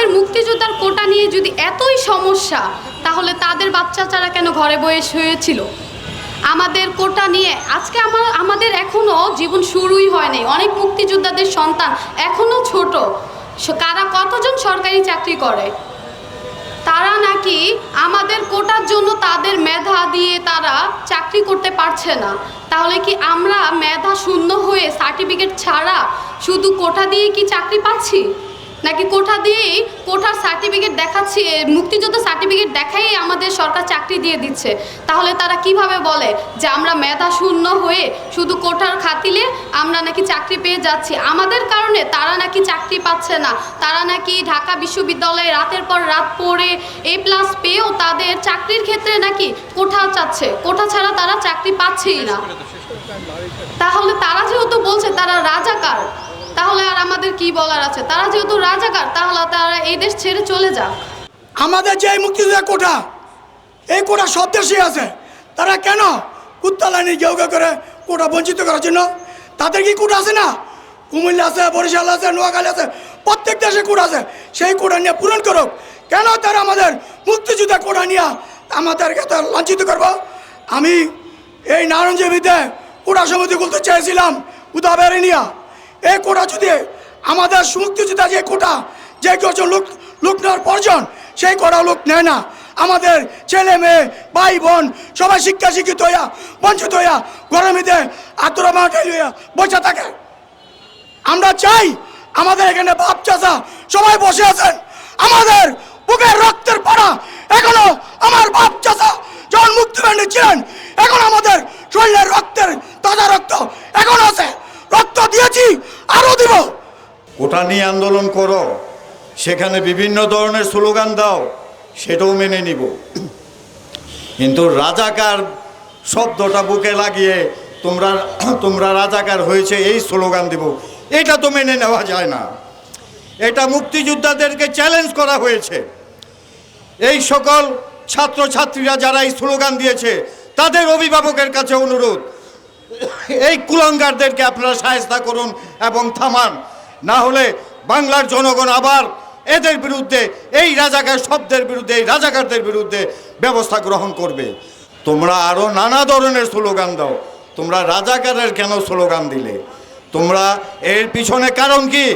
আমাদের মুক্তিযোদ্ধার কোটা নিয়ে যদি এতই সমস্যা, তাহলে তাদের বাচ্চাচারা কেন ঘরে বয়ে শুয়েছিল? আমাদের কোটা নিয়ে আজকে আমার আমাদের এখনও জীবন শুরুই হয়নি। অনেক মুক্তিযোদ্ধাদের সন্তান এখনও ছোট। কারা কতজন সরকারি চাকরি করে? তারা নাকি আমাদের কোটার জন্য তাদের মেধা দিয়ে তারা চাকরি করতে পারছে না। তাহলে কি আমরা মেধা শূন্য হয়ে সার্টিফিকেট ছাড়া শুধু কোটা দিয়ে কি চাকরি পাচ্ছি? নাকি কোঠা দিয়েই কোঠার সার্টিফিকেট দেখাচ্ছি মুক্তিযোদ্ধা সার্টিফিকেট দেখাই আমাদের সরকার চাকরি দিয়ে দিচ্ছে। তাহলে তারা কীভাবে বলে যে আমরা মেধা শূন্য হয়ে শুধু কোঠার খাতিলে আমরা নাকি চাকরি পেয়ে যাচ্ছি? আমাদের কারণে তারা নাকি চাকরি পাচ্ছে না। তারা নাকি ঢাকা বিশ্ববিদ্যালয়ে রাতের পর রাত পড়ে এ প্লাস পেয়েও তাদের চাকরির ক্ষেত্রে নাকি কোঠা চাচ্ছে। কোঠা ছাড়া তারা চাকরি পাচ্ছেই না। তাহলে তারা যেহেতু বলছে তারা রাজাকার তাহলে আর আমাদের কি বলার আছে? তারা যেহেতু রাজাকার, তাহলে তারা এই দেশ ছেড়ে চলে যাক। আমাদের যে মুক্তিযোদ্ধা কোটা এই কোটা সব দেশেই আছে। তারা কেন কুত্তালানি কেউ করে কোটা বঞ্চিত করার জন্য? তাদের কি কোটা আছে না? কুমিল্লা আছে, বরিশাল আছে, নোয়াখালী আছে, প্রত্যেক দেশে কোটা আছে। সেই কোটা নিয়ে পূরণ করুক। কেন তারা আমাদের মুক্তিযোদ্ধা কোটা নিয়ে আমাদেরকে তো লাঞ্ছিত করব? আমি এই নারায়ণজীবিতে কোটা সমিতি খুলতে চেয়েছিলাম উদাবেরে নিয়ে। এই কোটা যদি আমাদের মুক্তিযোদ্ধা যে কোটা, যে কেউ লোক লোক নেওয়ার সেই কোটা লোক নেয় না। আমাদের ছেলে মেয়ে, ভাই, বোন, সবাই শিক্ষা শিক্ষিত হইয়া, বঞ্চিত হইয়া গরমিতে আত্মরা মাঠে লইয়া বসে থাকে। আমরা চাই আমাদের এখানে বাপ চাচা সবাই বসে আছেন। আমাদের বুকের রক্তের পড়া এখনও আমার বাপ চাচা যখন মুক্তিবাহিনী ছিলেন, এখন আমাদের শরীরের রক্তের তাজা রক্ত এখন আছে রক্ত দিয়েছি আরও দিব কোটা নিয়ে আন্দোলন করো। সেখানে বিভিন্ন ধরনের স্লোগান দাও, সেটাও মেনে নিব। কিন্তু রাজাকার শব্দটা বুকে লাগিয়ে তোমরা তোমরা রাজাকার হয়েছে এই স্লোগান দিব। এটা তো মেনে নেওয়া যায় না। এটা মুক্তিযোদ্ধাদেরকে চ্যালেঞ্জ করা হয়েছে। এই সকল ছাত্রছাত্রীরা যারা এই স্লোগান দিয়েছে, তাদের অভিভাবকের কাছে অনুরোধ, এই কুলঙ্গারদেরকে আপনারা সাহেস্তা করুন এবং থামান। না হলে বাংলার জনগণ আবার এদের বিরুদ্ধে, এই রাজাকার শব্দের বিরুদ্ধে, এই রাজাকারদের বিরুদ্ধে ব্যবস্থা গ্রহণ করবে। তোমরা আরও নানা ধরনের স্লোগান দাও। তোমরা রাজাকারের কেন স্লোগান দিলে? তোমরা এর পিছনে কারণ কি?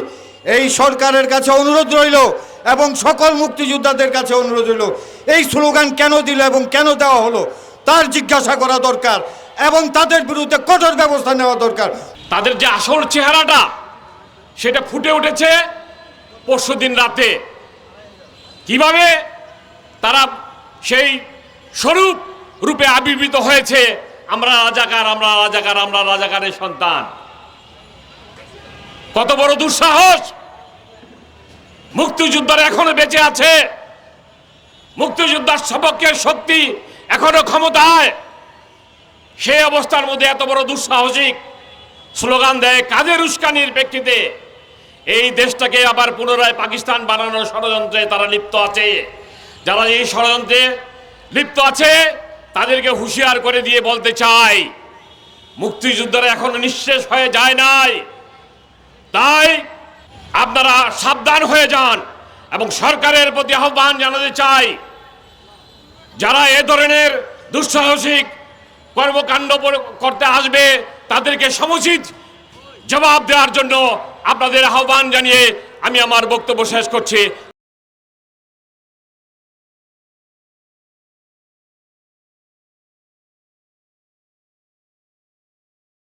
এই সরকারের কাছে অনুরোধ রইল এবং সকল মুক্তিযোদ্ধাদের কাছে অনুরোধ রইল, এই স্লোগান কেন দিল এবং কেন দেওয়া হলো? তার জিজ্ঞাসা করা দরকার এবং তাদের বিরুদ্ধে কঠোর ব্যবস্থা নেওয়া দরকার। তাদের যে আসল চেহারাটা সেটা ফুটে উঠেছে পরশুদিন রাতে। কীভাবে তারা সেই স্বরূপ রূপে আবির্ভূত হয়েছে? আমরা রাজাকার আমরা রাজাকার, আমরা রাজাকারের সন্তান। কত বড় দুঃসাহস! মুক্তিযোদ্ধারা এখনও বেঁচে আছে। মুক্তিযোদ্ধার সপক্ষের শক্তি এখনও ক্ষমতায়। সেই অবস্থার মধ্যে এত বড় দুঃসাহসিক স্লোগান দেয় কাদের উস্কানির প্রেক্ষিতে? এই দেশটাকে আবার পুনরায় পাকিস্তান বানানোর ষড়যন্ত্রে তারা লিপ্ত আছে। যারা এই ষড়যন্ত্রে লিপ্ত আছে, তাদেরকে হুঁশিয়ার করে দিয়ে বলতে চাই মুক্তিযোদ্ধারা এখনও নিঃশেষ হয়ে যায় নাই। তাই আপনারা সাবধান হয়ে যান এবং সরকারের প্রতি আহ্বান জানাতে চাই, যারা এ ধরনের দুঃসাহসিক কর্মকাণ্ড করতে আসবে, তাদেরকে সমুচিত জবাব দেওয়ার জন্য আপনাদের আহ্বান জানিয়ে আমি আমার বক্তব্য শেষ করছি।